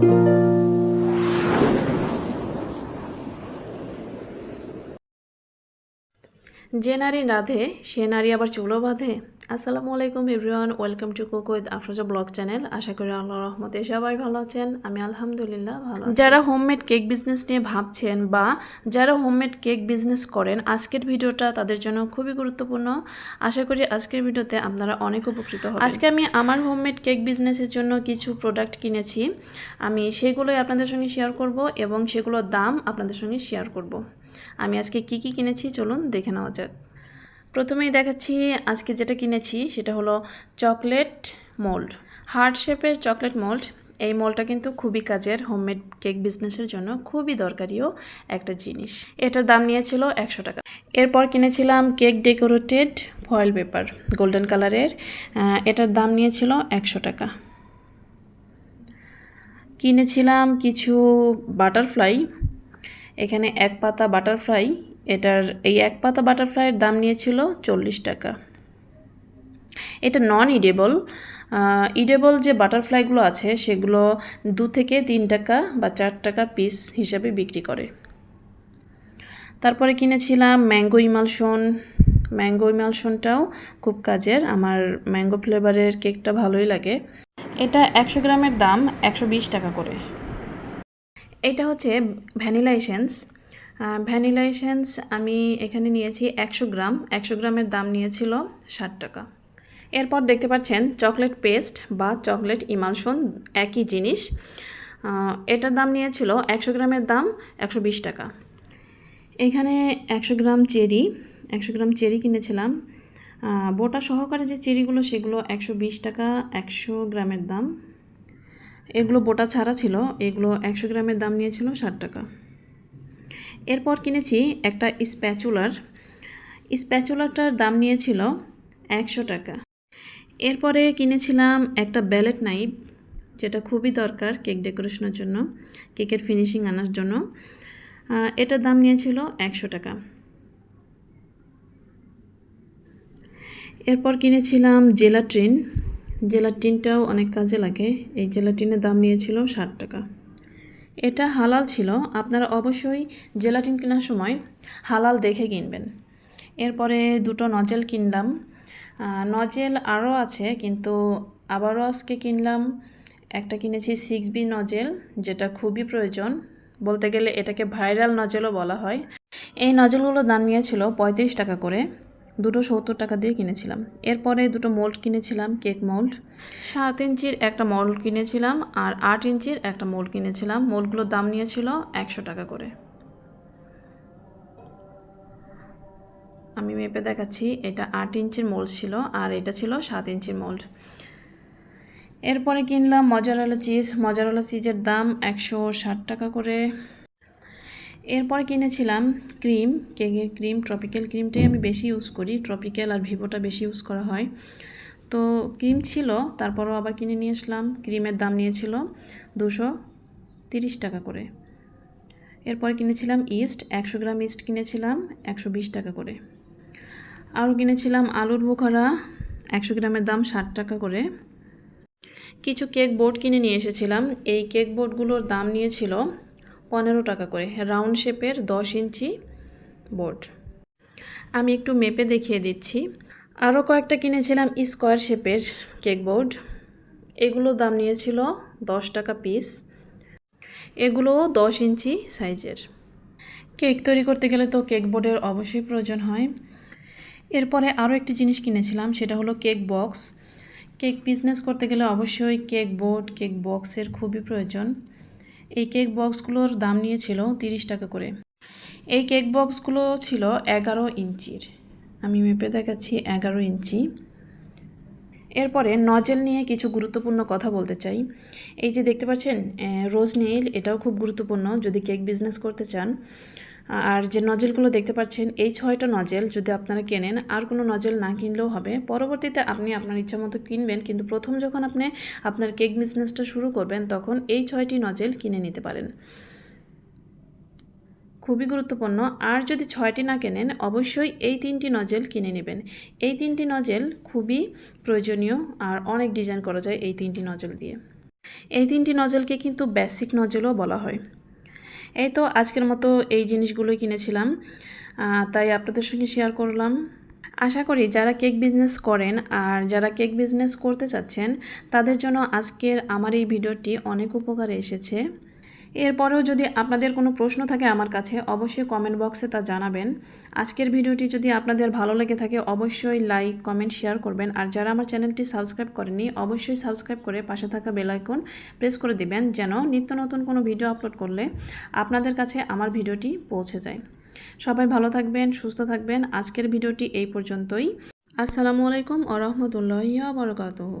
Música যে নারী রাধে সে নারী আবার চুলো বাঁধে। আসসালামু আলাইকুম everyone welcome to cook with Afroza blog channel. আশা করি আল্লাহ রহমতে সবাই ভালো আছেন। আমি আলহামদুলিল্লাহ ভালো। যারা হোমমেড কেক বিজনেস নিয়ে ভাবছেন বা যারা হোমমেড কেক বিজনেস করেন আজকের ভিডিওটা তাদের জন্য খুবই গুরুত্বপূর্ণ। আশা করি আজকের ভিডিওতে আপনারা অনেক উপকৃত হবেন। আজকে আমি আমার হোমমেড কেক বিজনেসের জন্য কিছু প্রোডাক্ট কিনেছি। আমি সেগুলোই আপনাদের সঙ্গে শেয়ার করব এবং সেগুলোর দাম আপনাদের সঙ্গে শেয়ার করব। আমি আজকে কি কি কিনেছি চলুন দেখে নেওয়া যাক। প্রথমেই দেখাচ্ছি আজকে যেটা কিনেছি সেটা হলো চকলেট মোল্ড। হার্ট শেপের চকলেট মোল্ড। এই মলটা কিন্তু খুবই কাজের, হোমমেড কেক বিজনেসের জন্য খুবই দরকারিও একটা জিনিস। এটার দাম নিয়েছিল একশো টাকা। এরপর কিনেছিলাম cake decorated foil paper, golden কালারের। এটার দাম নিয়েছিল একশো টাকা। কিনেছিলাম কিছু বাটারফ্লাই এখানে এক পাতা বাটারফ্লাই, এটার এই এক পাতা বাটারফ্লাইয়ের দাম নিয়েছিল চল্লিশ টাকা। এটা নন ইডেবল ইডেবল যে বাটারফ্লাইগুলো আছে, সেগুলো দু থেকে তিন টাকা বা চার টাকা পিস হিসাবে বিক্রি করে। তারপরে কিনেছিলাম ম্যাঙ্গো ইমালশন। ম্যাঙ্গো ইমালশনটাও খুব কাজের, আমার ম্যাঙ্গো ফ্লেভারের কেকটা ভালোই লাগে। এটা একশো গ্রামের দাম, একশো বিশ টাকা করে। এটা হচ্ছে ভ্যানিলা এসেন্স। ভ্যানিলা এসেন্স আমি এখানে নিয়েছি একশো গ্রাম। একশো গ্রামের দাম নিয়েছিল ষাট টাকা। এরপর দেখতে পাচ্ছেন চকলেট পেস্ট বা চকলেট ইমালশন একই জিনিস। এটার দাম নিয়েছিল একশো গ্রামের দাম একশো বিশ টাকা। এখানে একশো গ্রাম চেরি, একশো গ্রাম চেরি কিনেছিলাম। বোটা সহকারে যে চেরিগুলো সেগুলো একশো বিশ টাকা, একশো গ্রামের দাম। এগুলো বোটা ছাড়া ছিল, এগুলো একশো গ্রামের দাম নিয়েছিল ষাট টাকা। এরপর কিনেছি একটা স্প্যাচুলার। স্প্যাচুলারটার দাম নিয়েছিল একশো টাকা। এরপরে কিনেছিলাম একটা ব্যালেট নাইফ, যেটা খুবই দরকার কেক ডেকোরেশনের জন্য, কেকের ফিনিশিং আনার জন্য। এটার দাম নিয়েছিল একশো টাকা। এরপর কিনেছিলাম জেলাট্রিন জেলাটিনটাও অনেক কাজে লাগে। এই জেলাটিনের দাম নিয়েছিল ষাট টাকা। এটা হালাল ছিল। আপনারা অবশ্যই জেলাটিন কেনার সময় হালাল দেখে কিনবেন। এরপরে দুটো নজেল কিনলাম। নজেল আরও আছে, কিন্তু আবারও আজকে কিনলাম। একটা কিনেছি সিক্স বি নজেল, যেটা খুবই প্রয়োজন। বলতে গেলে এটাকে ভাইরাল নজেলও বলা হয়। এই নজেলগুলোর দাম নিয়েছিল পঁয়ত্রিশ টাকা করে। দুটো সত্তর টাকা দিয়ে কিনেছিলাম। এরপরে দুটো মোল্ড কিনেছিলাম কেক মোল্ড সাত ইঞ্চির একটা মোল্ড কিনেছিলাম আর আট ইঞ্চির একটা মোল্ড কিনেছিলাম। মোল্ডগুলোর দাম নিয়েছিল একশো টাকা করে। আমি মেপে দেখাচ্ছি, এটা আট ইঞ্চির মোল্ড ছিল আর এটা ছিল সাত ইঞ্চির মোল্ড এরপরে কিনলাম মজারালা চিজ মজারালা চিজের দাম একশো ষাট টাকা করে। এরপরে কিনেছিলাম ক্রিম, কেকের ক্রিম, ট্রপিক্যাল ক্রিমটাই আমি বেশি ইউজ করি। ট্রপিক্যাল আর ভিভোটা বেশি ইউজ করা হয়। তো ক্রিম ছিল, তারপরও আবার কিনে নিয়ে আসলাম। ক্রিমের দাম নিয়েছিল দুশো তিরিশ টাকা করে। এরপর কিনেছিলাম ইস্ট, একশো গ্রাম ইস্ট কিনেছিলাম একশো বিশ টাকা করে। আরও কিনেছিলাম আলুর বোখারা, একশো গ্রামের দাম ষাট টাকা করে। কিছু কেক বোর্ড কিনে নিয়ে এসেছিলাম। এই কেক বোর্ডগুলোর দাম নিয়েছিল পনেরো টাকা করে। রাউন্ড শেপের দশ ইঞ্চি বোর্ড। আমি একটু মেপে দেখিয়ে দিচ্ছি। আরও কয়েকটা কিনেছিলাম স্কোয়ার শেপের কেক বোর্ড। এগুলোর দাম নিয়েছিল দশ টাকা পিস। এগুলোও দশ ইঞ্চি সাইজের। কেক তৈরি করতে গেলে তো কেক বোর্ডের অবশ্যই প্রয়োজন হয়। এরপরে আরও একটি জিনিস কিনেছিলাম, সেটা হলো কেক বক্স। কেক বিজনেস করতে গেলে অবশ্যই কেক বোর্ড, কেক বক্সের খুবই প্রয়োজন। এই কেক বক্সগুলোর দাম নিয়েছিল তিরিশ টাকা করে। এই কেক বক্সগুলো ছিল এগারো ইঞ্চির। আমি মেপে দেখাচ্ছি, এগারো ইঞ্চি। এরপরে নজেল নিয়ে কিছু গুরুত্বপূর্ণ কথা বলতে চাই। এই যে দেখতে পাচ্ছেন রোজ নেইল এটাও খুব গুরুত্বপূর্ণ। যদি কেক বিজনেস করতে চান আর যে নজেলগুলো দেখতে পাচ্ছেন, এই ছয়টা নজেল যদি আপনারা কেনেন, আর কোনো নজেল না কিনলেও হবে। পরবর্তীতে আপনি আপনার ইচ্ছা মতো কিনবেন, কিন্তু প্রথম যখন আপনি আপনার কেক বিজনেসটা শুরু করবেন, তখন এই ছয়টি নজেল কিনে নিতে পারেন। খুবই গুরুত্বপূর্ণ। আর যদি ছয়টি না কেনেন, অবশ্যই এই তিনটি নজেল কিনে নেবেন। এই তিনটি নজেল খুবই প্রয়োজনীয়, আর অনেক ডিজাইন করা যায় এই তিনটি নজেল দিয়ে। এই তিনটি নজেলকে কিন্তু বেসিক নজেলও বলা হয়। এই তো আজকের মতো এই জিনিসগুলোই কিনেছিলাম তাই আপনাদের সঙ্গে শেয়ার করলাম। আশা করি যারা কেক বিজনেস করেন আর যারা কেক বিজনেস করতে চাচ্ছেন, তাদের জন্য আজকের আমার এই ভিডিওটি অনেক উপকারে এসেছে। এরপরেও যদি আপনাদের কোনো প্রশ্ন থাকে আমার কাছে অবশ্যই কমেন্ট বক্সে তা জানাবেন। আজকের ভিডিওটি যদি আপনাদের ভালো লেগে থাকে অবশ্যই লাইক কমেন্ট শেয়ার করবেন। আর যারা আমার চ্যানেলটি সাবস্ক্রাইব করেনি অবশ্যই সাবস্ক্রাইব করে পাশে থাকা বেল আইকন প্রেস করে দিবেন যেন নিত্য নতুন কোনো ভিডিও আপলোড করলে আপনাদের কাছে আমার ভিডিওটি পৌঁছে যায়। সবাই ভালো থাকবেন, সুস্থ থাকবেন। আজকের ভিডিওটি এই পর্যন্তই। আসসালামু আলাইকুম আ রহমতুল্লাহ বরকাতহ।